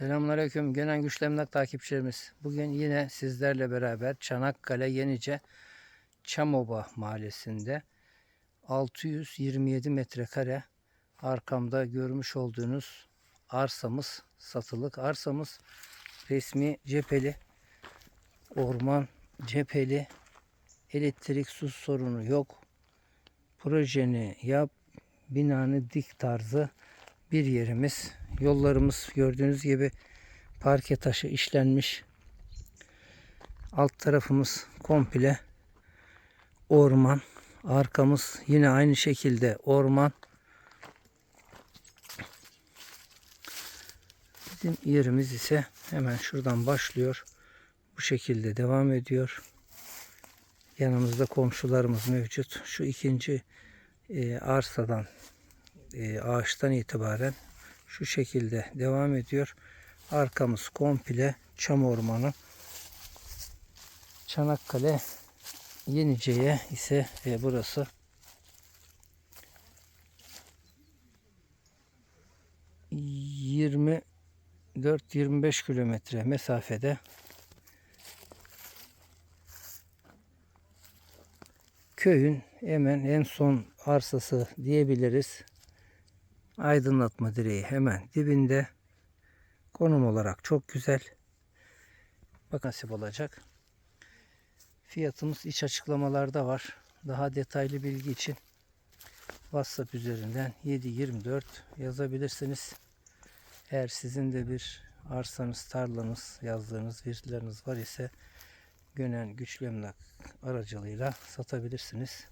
Selamünaleyküm. Gönen Güçlü Emlak takipçilerimiz. Bugün yine sizlerle beraber Çanakkale Yenice Çamoba mahallesinde 627 metrekare arkamda görmüş olduğunuz arsamız satılık arsamız. Resmi cepheli orman cepheli elektrik su sorunu yok. Projeni yap binanı dik tarzı bir yerimiz. Yollarımız gördüğünüz gibi parke taşı işlenmiş. Alt tarafımız komple orman. Arkamız yine aynı şekilde orman. Bizim yerimiz ise hemen şuradan başlıyor. Bu şekilde devam ediyor. Yanımızda komşularımız mevcut. Şu ikinci e, arsadan e, ağaçtan itibaren şu şekilde devam ediyor. Arkamız komple çam ormanı. Çanakkale Yenice'ye ise e, burası yirmi 24-25 kilometre mesafede köyün hemen en son arsası diyebiliriz. Aydınlatma direği hemen dibinde. Konum olarak çok güzel. Bak nasip olacak. Fiyatımız iç açıklamalarda var. Daha detaylı bilgi için WhatsApp üzerinden 724 yazabilirsiniz. Eğer sizin de bir arsanız, tarlanız, yazdığınız virtüleriniz var ise Gönen Güçlü Emlak aracılığıyla satabilirsiniz.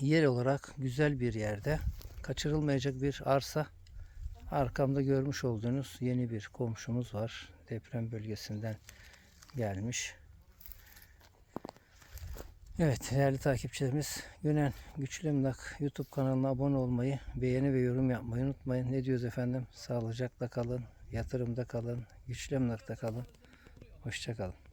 Yer olarak güzel bir yerde kaçırılmayacak bir arsa. Arkamda görmüş olduğunuz yeni bir komşumuz var. Deprem bölgesinden gelmiş. Evet değerli takipçilerimiz Gönen Güçlü YouTube kanalına abone olmayı, beğeni ve yorum yapmayı unutmayın. Ne diyoruz efendim? Sağlıcakla kalın, yatırımda kalın, güçlü kalın. Hoşçakalın.